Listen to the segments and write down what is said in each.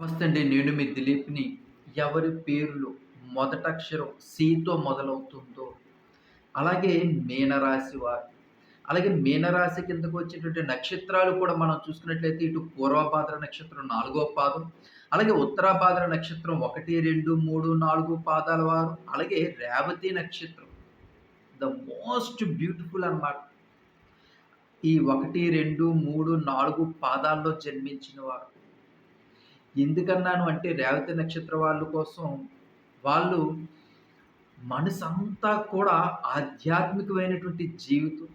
నమస్తే అండి నేను మీ దిలీప్ని ఎవరి పేరులో మొదట అక్షరం సితో మొదలవుతుందో అలాగే మీనరాశి వారు. అలాగే మీనరాశి కిందకు వచ్చేటువంటి నక్షత్రాలు కూడా మనం చూసుకున్నట్లయితే ఇటు పూర్వభాద్ర నక్షత్రం నాలుగో పాదం అలాగే ఉత్తరాభాద్ర నక్షత్రం ఒకటి రెండు మూడు నాలుగు పాదాల వారు అలాగే రేవతి నక్షత్రం. ద మోస్ట్ బ్యూటిఫుల్ అన్నమాట. ఈ ఒకటి రెండు మూడు నాలుగు పాదాల్లో జన్మించిన వారు. ఎందుకన్నాను అంటే రేవతి నక్షత్ర వాళ్ళ కోసం వాళ్ళు మనసంతా కూడా ఆధ్యాత్మికమైనటువంటి జీవితం.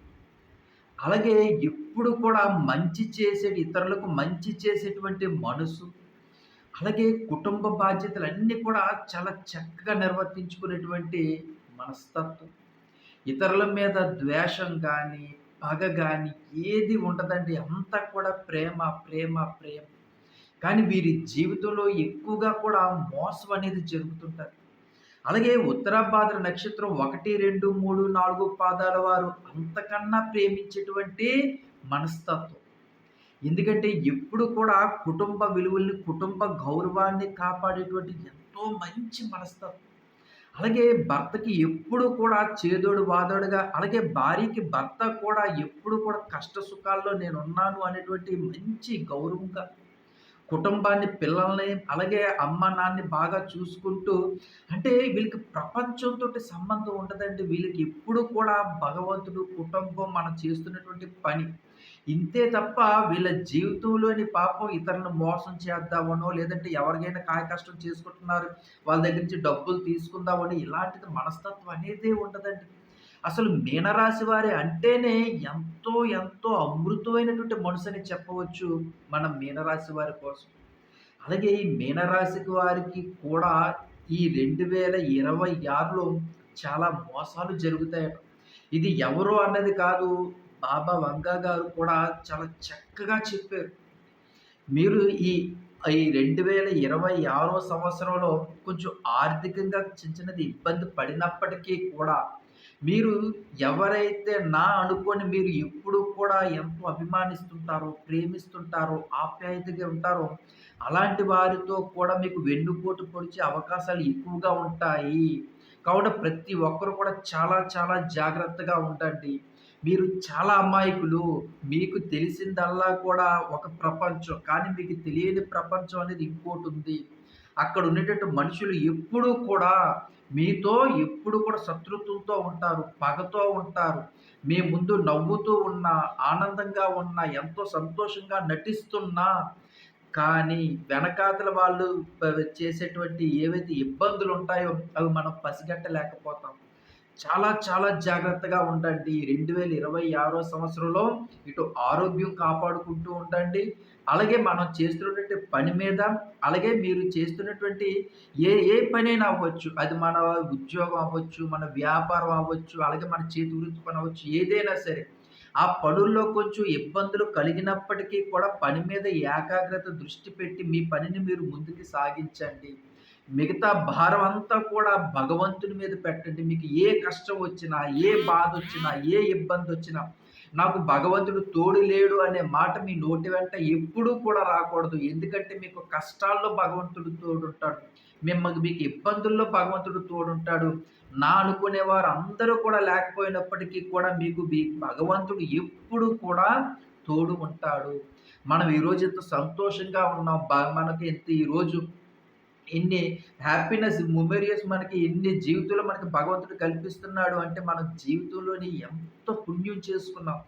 అలాగే ఎప్పుడు కూడా మంచి చేసే ఇతరులకు మంచి చేసేటువంటి మనసు. అలాగే కుటుంబ బాధ్యతలు అన్నీ కూడా చాలా చక్కగా నిర్వర్తించుకునేటువంటి మనస్తత్వం. ఇతరుల మీద ద్వేషం కానీ పగ కానీ ఏది ఉండదండి. అంతా కూడా ప్రేమ ప్రేమ ప్రేమ. కానీ వీరి జీవితంలో ఎక్కువగా కూడా మోసం అనేది జరుగుతుంటుంది. అలాగే ఉత్తరాభాద్ర నక్షత్రం ఒకటి రెండు మూడు నాలుగు పాదాల వారు అంతకన్నా ప్రేమించేటువంటి మనస్తత్వం. ఎందుకంటే ఎప్పుడు కూడా కుటుంబ విలువల్ని కుటుంబ గౌరవాన్ని కాపాడేటువంటి ఎంతో మంచి మనస్తత్వం. అలాగే భర్తకి ఎప్పుడు కూడా చేదోడు వాదోడుగా అలాగే భార్యకి భర్త కూడా ఎప్పుడు కూడా కష్ట సుఖాల్లో నేను ఉన్నాను అనేటువంటి మంచి గౌరవంగా కుటుంబాన్ని పిల్లల్ని అలాగే అమ్మ నాన్నని బాగా చూసుకుంటూ అంటే వీళ్ళకి ప్రపంచంతో సంబంధం ఉండదండి. వీళ్ళకి ఎప్పుడు కూడా భగవంతుడు కుటుంబం మనం చేస్తున్నటువంటి పని. ఇంతే తప్ప వీళ్ళ జీవితంలోని పాపం ఇతరులను మోసం చేద్దామనో లేదంటే ఎవరికైనా కాయ కష్టం చేసుకుంటున్నారు వాళ్ళ దగ్గర నుంచి డబ్బులు తీసుకుందామని ఇలాంటిది మనస్తత్వం అనేది ఉండదండి. అసలు మీనరాశి వారి అంటేనే ఎంతో ఎంతో అమృతమైనటువంటి మనసు చెప్పవచ్చు మనం మీనరాశి వారి కోసం. అలాగే ఈ మీనరాశికి వారికి కూడా ఈ రెండు వేల ఇరవై ఆరులో చాలా మోసాలు జరుగుతాయట. ఇది ఎవరు అన్నది కాదు బాబా వంగా గారు కూడా చాలా చక్కగా చెప్పారు. మీరు ఈ ఈ రెండు వేల ఇరవై ఆరో సంవత్సరంలో కొంచెం ఆర్థికంగా చిన్న చిన్నది ఇబ్బంది పడినప్పటికీ కూడా మీరు ఎవరైతే నా అనుకొని మీరు ఎప్పుడు కూడా ఎంతో అభిమానిస్తుంటారో ప్రేమిస్తుంటారో ఆప్యాయతగా ఉంటారో అలాంటి వారితో కూడా మీకు వెన్నుపోటు పొడిచే అవకాశాలు ఎక్కువగా ఉంటాయి. కావున ప్రతి ఒక్కరు కూడా చాలా చాలా జాగ్రత్తగా ఉండండి. మీరు చాలా అమాయకులు. మీకు తెలిసిందల్లా కూడా ఒక ప్రపంచం. కానీ మీకు తెలియని ప్రపంచం అనేది ఇంకోటి ఉంది. అక్కడ ఉండేటట్టు మనుషులు ఎప్పుడూ కూడా మీతో ఎప్పుడు కూడా శత్రుత్వంతో ఉంటారు పగతో ఉంటారు. మీ ముందు నవ్వుతూ ఉన్న ఆనందంగా ఉన్న ఎంతో సంతోషంగా నటిస్తున్నా కానీ వెనకాతల వాళ్ళు చేసేటువంటి ఏవైతే ఇబ్బందులు ఉంటాయో అవి మనం పసిగట్టలేకపోతాం. చాలా చాలా జాగ్రత్తగా ఉండండి. రెండు వేల ఇరవై ఆరో సంవత్సరంలో ఇటు ఆరోగ్యం కాపాడుకుంటూ ఉండండి. అలాగే మనం చేస్తున్నటువంటి పని మీద అలాగే మీరు చేస్తున్నటువంటి ఏ ఏ పనైనా అవ్వచ్చు. అది మన ఉద్యోగం అవ్వచ్చు మన వ్యాపారం అవ్వచ్చు అలాగే మన చేతి వృత్తి పని అవ్వచ్చు ఏదైనా సరే. ఆ పనుల్లో కొంచెం ఇబ్బందులు కలిగినప్పటికీ కూడా పని మీద ఏకాగ్రత దృష్టి పెట్టి మీ పనిని మీరు ముందుకు సాగించండి. మిగతా భారం అంతా కూడా భగవంతుని మీద పెట్టండి. మీకు ఏ కష్టం వచ్చినా ఏ బాధ వచ్చినా ఏ ఇబ్బంది వచ్చినా నాకు భగవంతుడు తోడు లేడు అనే మాట మీ నోటి వెంట ఎప్పుడూ కూడా రాకూడదు. ఎందుకంటే మీకు కష్టాల్లో భగవంతుడు తోడుంటాడు. మిమ్మల్ని మీకు ఇబ్బందుల్లో భగవంతుడు తోడుంటాడు. నా అనుకునే వారు అందరూ కూడా లేకపోయినప్పటికీ కూడా మీకు మీ భగవంతుడు ఎప్పుడు కూడా తోడు ఉంటాడు. మనం ఈరోజు ఎంత సంతోషంగా ఉన్నాం. మనకి ఎంత ఈరోజు ఎన్ని హ్యాపీనెస్ మెమోరియస్ మనకి ఎన్ని జీవితంలో మనకి భగవంతుడు కల్పిస్తున్నాడు అంటే మన జీవితంలోని ఎంతో పుణ్యం చేసుకున్నాం.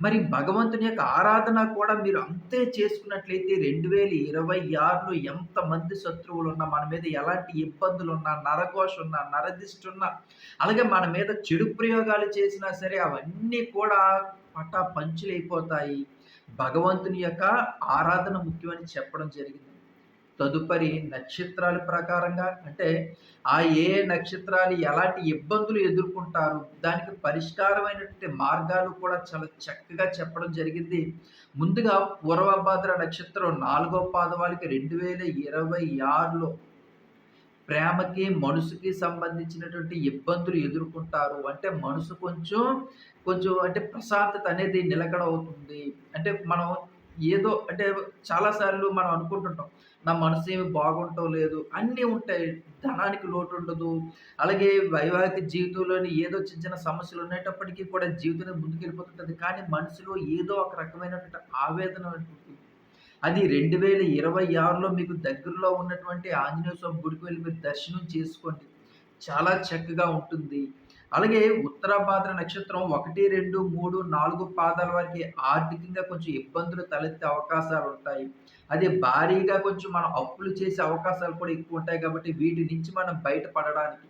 మరి భగవంతుని యొక్క ఆరాధన కూడా మీరు అంతే చేసుకున్నట్లయితే రెండు వేల ఇరవై ఆరులో ఎంతమంది శత్రువులు ఉన్నా మన మీద ఎలాంటి ఇబ్బందులు ఉన్నా నరఘోష ఉన్నా నరదిష్టి ఉన్నా అలాగే మన మీద చెడు ప్రయోగాలు చేసినా సరే అవన్నీ కూడా పటా పంచులైపోతాయి భగవంతుని యొక్క ఆరాధన ముఖ్యమని చెప్పడం జరిగింది. తదుపరి నక్షత్రాల ప్రకారంగా అంటే ఆ ఏ నక్షత్రాలు ఎలాంటి ఇబ్బందులు ఎదుర్కొంటారు? దానికి పరిష్కారమైనటువంటి మార్గాలు కూడా చాలా చక్కగా చెప్పడం జరిగింది. ముందుగా పూర్వభద్ర నక్షత్రం నాలుగో పాదవాళ్ళకి రెండు వేల ఇరవై ఆరులో ప్రేమకి మనసుకి సంబంధించినటువంటి ఇబ్బందులు ఎదుర్కొంటారు. అంటే మనసు కొంచెం కొంచెం అంటే ప్రశాంతత అనేది నిలకడ అవుతుంది. అంటే మనం ఏదో అంటే చాలా సార్లు మనం అనుకుంటుంటాం. నా మనసు ఏమి బాగుండటం లేదు. అన్నీ ఉంటాయి. ధనానికి లోటు ఉండదు అలాగే వైవాహిక జీవితంలోని ఏదో చిన్న చిన్న సమస్యలు ఉండేటప్పటికీ కూడా జీవితం ముందుకెళ్ళిపోతుంటుంది కానీ మనసులో ఏదో ఒక రకమైనటువంటి ఆవేదన ఉంటుంది. అది 2026లో మీకు దగ్గరలో ఉన్నటువంటి ఆంజనేయ స్వామి గుడికి వెళ్ళి మీరు దర్శనం చేసుకోండి. చాలా చక్కగా ఉంటుంది. అలాగే ఉత్తరాభాద్ర నక్షత్రం 1, 2, 3, 4 పాదాల వారికి ఆర్థికంగా కొంచెం ఇబ్బందులు తలెత్తే అవకాశాలు ఉంటాయి. అది భారీగా కొంచెం మనం అప్పులు చేసే అవకాశాలు కూడా ఎక్కువ ఉంటాయి కాబట్టి వీటి నుంచి మనం బయటపడడానికి.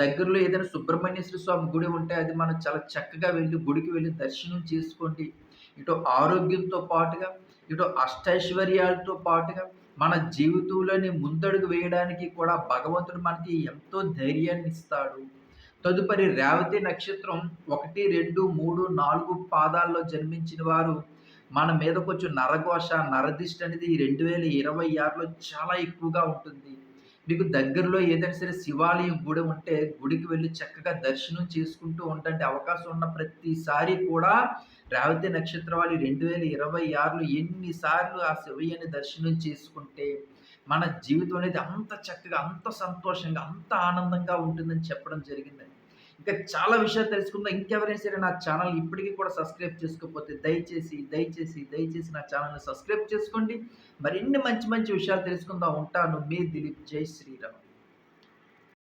దగ్గరలో ఏదైనా సుబ్రహ్మణ్యేశ్వర స్వామి గుడి ఉంటే అది మనం చాలా చక్కగా వెళ్ళి గుడికి వెళ్ళి దర్శనం చేసుకోండి. ఇటు ఆరోగ్యంతో పాటుగా, ఇటు అష్టైశ్వర్యాలతో పాటుగా మన జీవితంలోని ముందడుగు వేయడానికి కూడా భగవంతుడు మనకి ఎంతో ధైర్యాన్ని ఇస్తాడు. తదుపరి రేవతి నక్షత్రం 1, 2, 3, 4 పాదాల్లో జన్మించిన వారు మన మీద కొంచెం నరఘోష, నరదిష్టి అనేది ఈ 2026లో చాలా ఎక్కువగా ఉంటుంది. మీకు దగ్గరలో ఏదైనా సరే శివాలయం గుడి ఉంటే గుడికి వెళ్ళి చక్కగా దర్శనం చేసుకుంటూ ఉండండి. అవకాశం ఉన్న ప్రతిసారి కూడా రేవతి నక్షత్రం వాళ్ళు 2026లో ఎన్ని సార్లు ఆ శివయ్యని దర్శనం చేసుకుంటే మన జీవితం అనేది అంత చక్కగా, అంత సంతోషంగా, అంత ఆనందంగా ఉంటుందని చెప్పడం జరిగింది ఇంకా చాలా విషయాలు తెలుసుకుందాం. ఇంకెవరైనా సరే నా ఛానల్ ఇప్పటికి కూడా సబ్స్క్రైబ్ చేసుకోకపోతే దయచేసి, దయచేసి, దయచేసి నా ఛానల్ని సబ్స్క్రైబ్ చేసుకోండి. మరిన్ని మంచి మంచి విషయాలు తెలుసుకుందాం. ఉంటాను. మీ దిలీప్. జై శ్రీరామ్.